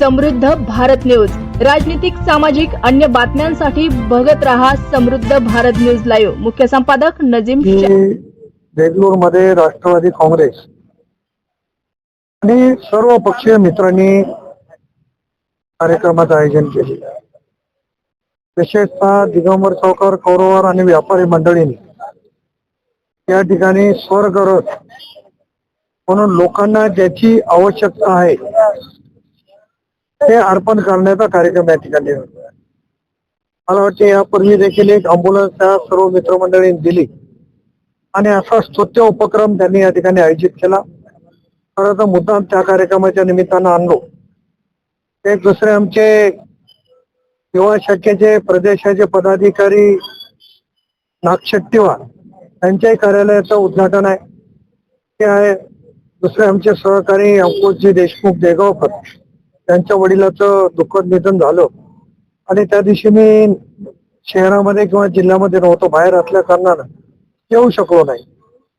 समृद्ध भारत न्यूज. राजनीतिक सामाजिक अन्य बातम्यांसाठी बघत रहा समृद्ध भारत न्यूज लाईव्ह. मुख्य संपादक नजीम की शेख देगलूरमध्ये राष्ट्रवादी काँग्रेस आणि सर्व पक्षीय मित्रांनी कार्यक्रमाचं आयोजन केले विशेषतः दिगंबर चौकर कौरवार आणि व्यापारी मंडळींनी या ठिकाणी स्वर्गरथ म्हणून लोकांना ज्याची आवश्यकता आहे ते अर्पण करण्याचा कार्यक्रम या ठिकाणी मला वाटते यापूर्वी देखील एक अँब्युलन्स त्या सर्व मित्रमंडळींनी दिली. आणि असा स्तुत्य उपक्रम त्यांनी या ठिकाणी आयोजित केला. तर मुद्दाम त्या कार्यक्रमाच्या निमित्तानं आणलो. एक दुसरे आमचे युवा शाखेचे प्रदेशाचे पदाधिकारी नागशेट्टीवार त्यांच्याही कार्यालयाचं उद्घाटन आहे. ते आहे दुसरे आमचे सहकारी अंकुशजी देशमुख देगावकर. त्यांच्या वडिलाचं दुःखद निधन झालं. आणि त्या दिवशी मी शहरामध्ये किंवा जिल्ह्यामध्ये नव्हतो बाहेर असल्या कारणानं येऊ शकलो नाही.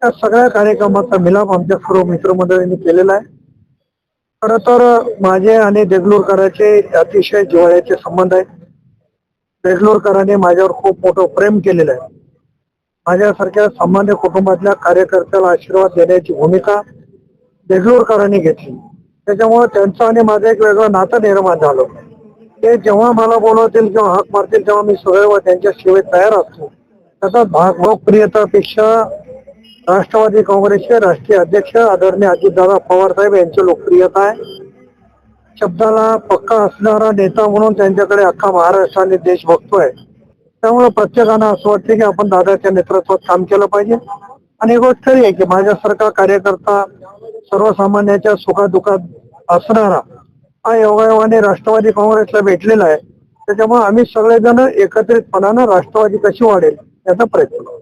त्या सगळ्या कार्यक्रमाचा मिलाप आमच्या सर्व मित्रमंडळींनी केलेला आहे. खर तर माझे आणि देगलूरकरांचे अतिशय जिव्हाळ्याचे संबंध आहेत. देगलूरकरांनी माझ्यावर खूप मोठं प्रेम केलेलं आहे. माझ्यासारख्या सामान्य कुटुंबातल्या कार्यकर्त्याला आशीर्वाद देण्याची भूमिका देगलूरकरांनी घेतली. त्याच्यामुळे त्यांचं आणि माझं एक वेगळं नातं निर्माण झालं. ते जेव्हा मला बोलवतील किंवा हाक मारतील तेव्हा मी सदैव त्यांच्या शिवाय तयार असतो. तसंच भाग लोकप्रियतेपेक्षा राष्ट्रवादी काँग्रेसचे राष्ट्रीय अध्यक्ष आदरणीय अजितदादा पवार साहेब यांची लोकप्रियता आहे. शब्दाला पक्का असणारा नेता म्हणून त्यांच्याकडे अख्खा महाराष्ट्राने देश बघतोय. त्यामुळे प्रत्येकानं असं वाटतं की आपण दादाच्या नेतृत्वात काम केलं पाहिजे. आणि एक गोष्ट खरी आहे की माझ्यासारखा कार्यकर्ता सर्वसामान्याच्या सुखादुखात असणारा हा योगायोगाने राष्ट्रवादी काँग्रेसला भेटलेला आहे. त्याच्यामुळे आम्ही सगळेजण एकत्रितपणानं राष्ट्रवादी कशी वाढेल याचा प्रयत्न करतो